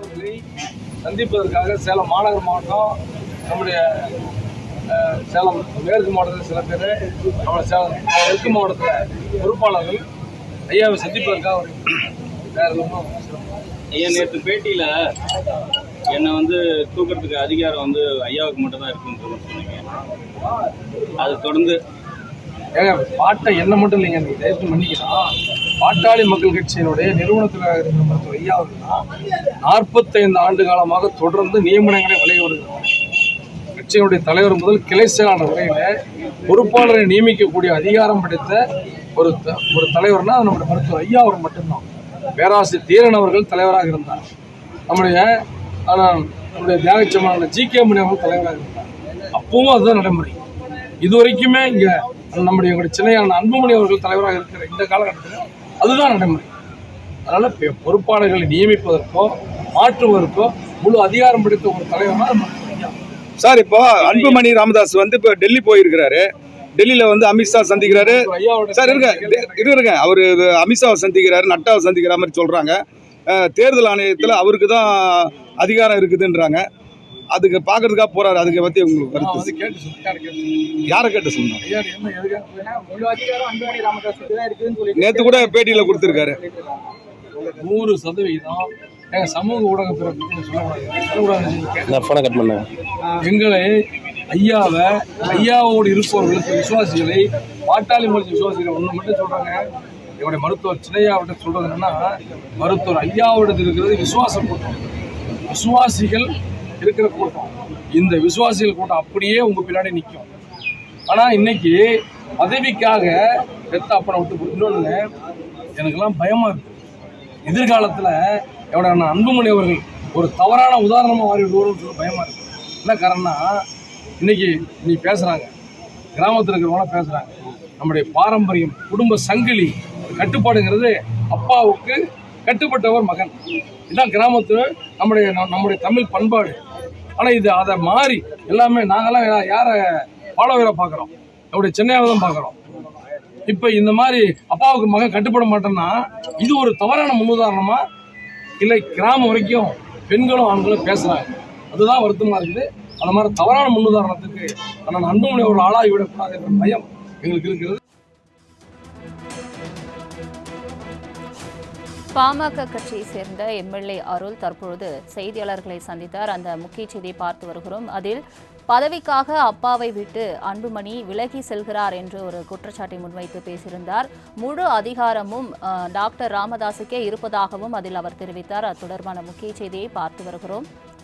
மாணவர்களை சந்திப்பதற்காக சேலம் மாநகர் மாவட்டம் நம்முடைய சேலம் மேற்கு மாவட்டத்தில் சில பேர் நம்ம சேலம் தெற்கு மாவட்டத்தில் பொறுப்பாளர்கள் ஐயாவை சந்திப்பதற்காக ஒரு வேற ஐயா நேற்று பேட்டியில் என்னை வந்து தூக்கிறதுக்கு அதிகாரம் வந்து ஐயாவுக்கு மட்டும்தான் இருக்குன்னு சொல்லி சொன்னீங்க. அது தொடர்ந்து ஏங்க பாட்டை என்ன மட்டும் இல்லைங்க நீங்கள் தயவு மன்னிக்கலாம் பாட்டாளி மக்கள் கட்சியினுடைய நிறுவனத்தில் இருக்கிற மருத்துவர் ஐயா நாற்பத்தைந்து ஆண்டு காலமாக தொடர்ந்து நியமனங்களை விலகி வருகிறார். கட்சியினுடைய தலைவர் முதல் கிளை செயலாளர் வரையில் பொறுப்பாளரை நியமிக்கக்கூடிய அதிகாரம் படைத்த ஒரு த- ஒரு தலைவர்னா நம்முடைய மருத்துவர் ஐயா அவர் மட்டும்தான். பேராசிரியர் தீரன் அவர்கள் தலைவராக இருந்தார். நம்முடைய ஆனால் நம்முடைய தியாகச்சமான ஜி கே மணி அவர்கள் தலைவராக இருந்தார். அப்பவும் அதுதான் நடைமுறை. இது வரைக்குமே இங்க நம்முடைய எங்களுடைய சின்னையான அன்புமணி அவர்கள் தலைவராக இருக்கிற இந்த காலகட்டத்தில் அதுதான் நடைமுறை. அதனால பொறுப்பாளர்களை நியமிப்பதற்கோ மாற்றுவதற்கோ முழு அதிகாரம் படைத்த ஒரு ஐயா. சார் இப்போ அன்புமணி ராமதாஸ் வந்து இப்போ டெல்லி போயிருக்கிறாரு. டெல்லியில வந்து அமித்ஷா சந்திக்கிறாரு. சார் இருங்க. இரு இருங்க. அவரு அமித்ஷாவை சந்திக்கிறாரு நட்டாவை சந்திக்கிற மாதிரி சொல்றாங்க. அஹ், தேர்தல் ஆணையத்தில் அவருக்கு தான் அதிகாரம் இருக்குதுன்றாங்க. அதுக்கு பார்க்கறதுக்காக போறாரு. அதுக்கு பத்தி உங்களுக்கு நான் கருத்து. வந்து கேட்டு சொல்றேன். யாரை கேட்டு யாரை கேட்டு சொன்னாங்க நேத்து கூட பேட்டியில கொடுத்திருக்காரு. நூறு சதவீதம் எங்க சமூக ஊடக பிறகு சொல்லக்கூடாது சொல்லக்கூடாது நான் ஃபோனை கட் பண்ணேன். எங்களை ஐயாவை ஐயாவோடு இருப்பவர்களுக்கு விசுவாசிகளை பாட்டாளி மொழி விசுவாசிகளை ஒன்று மட்டும் சொல்றாங்க. என்னுடைய மருத்துவர் சின்னையாவிட்ட சொல்றது என்னன்னா மருத்துவர் ஐயாவிடத்தில் இருக்கிறது விசுவாச கூட்டம் விசுவாசிகள் இருக்கிற கூட்டம். இந்த விசுவாசிகள் கூட்டம் அப்படியே உங்க பின்னாடி நிற்கும் ஆனா இன்னைக்கு பதவிக்காக பெத்த அப்பனை விட்டு இன்னொன்று எனக்கெல்லாம் பயமா இருக்கு. எதிர்காலத்தில் என்னோட அண்ணன் அன்புமணி அவர்கள் ஒரு தவறான உதாரணமாக மாறி விடுவோம்னு சொல்லி பயமா இருக்கு. என்ன காரணம்னா இன்னைக்கு நீ பேசுகிறாங்க கிராமத்தில் இருக்கிறவங்களாம் பேசுகிறாங்க நம்முடைய பாரம்பரியம் குடும்ப சங்கிலி கட்டுப்பாடுங்கிறது அப்பாவுக்கு கட்டுப்பட்டவர் மகன். இதுதான் கிராமத்தில் நம்முடைய நம்- நம்முடைய தமிழ் பண்பாடு. ஆனால் இது அதை மாறி எல்லாமே நாங்களாம் யாரை ஃபாலோவரை பார்க்குறோம். நம்முடைய சென்னையாவை தான் பார்க்குறோம். இப்போ இந்த மாதிரி அப்பாவுக்கு மகன் கட்டுப்பட மாட்டேன்னா இது ஒரு தவறான முன்னுதாரணமாக இல்லை கிராமம் வரைக்கும் பெண்களும் ஆண்களும் பேசுகிறாங்க அதுதான் வருத்தமாக இருக்குது. அந்த மாதிரி தவறான முன்னுதாரணத்துக்கு ஆனால் அன்புமணி ஒரு ஆளாகி விடக்கூடாது என்ற பயம் எங்களுக்கு இருக்கிறது. பாமக கட்சியை சேர்ந்த எம்எல்ஏ அருள் தற்பொழுது செய்தியாளர்களை சந்தித்தார். அந்த முக்கிய செய்தியை பார்த்து வருகிறோம். அதில் பதவிக்காக அப்பாவை விட்டு அன்புமணி விலகி செல்கிறார் என்று ஒரு குற்றச்சாட்டை முன்வைத்து பேசியிருந்தார். முழு அதிகாரமும் டாக்டர் ராமதாஸுக்கே இருப்பதாகவும் அதில் அவர் தெரிவித்தார். அது தொடர்பான முக்கிய செய்தியை பார்த்து வருகிறோம்.